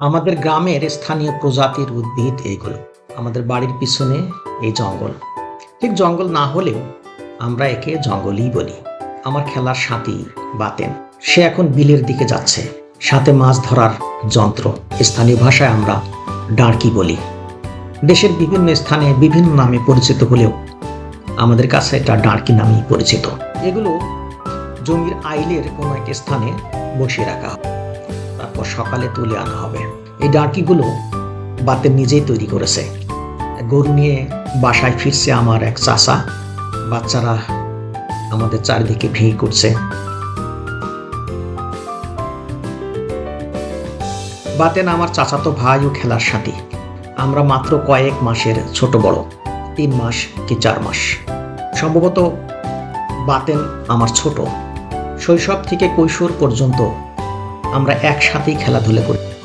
আমাদের গ্রামের স্থানীয় প্রজাতির উদ্ভিদ এইগুলো আমাদের বাড়ির পিছনে এই জঙ্গল। ঠিক জঙ্গল না হলেও আমরা একে জঙ্গলই বলি। আমার খেলার সাথী বাতেন, সে এখন বিলের দিকে যাচ্ছে। সাথে মাছ ধরার যন্ত্র। স্থানীয় ভাষায় আমরা ডার্কি বলি। দেশের বিভিন্ন স্থানে বিভিন্ন নামে পরিচিত হলেও আমাদের কাছে এটা ডার্কি নামেই পরিচিত। এগুলো জমির আইলের কোনো এক স্থানে বসিয়ে রাখা হয়। তারপর সকালে তুলে আনা হবে। এই ডার্কিগুলো বাতের নিজেই তৈরি করেছে। গরু নিয়ে বাসায় ফিরছে আমার এক চাচা। বাচ্চারা আমাদের চারিদিকে ভিড় করছে। বাতেন আমার চাচাতো ভাই ও খেলার সাথী। আমরা মাত্র কয়েক মাসের ছোট বড়। তিন মাস কি চার মাস। সম্ভবত বাতেন আমার ছোট। শৈশব থেকে কৈশোর পর্যন্ত আমরা একসাথেই খেলাধুলা করি।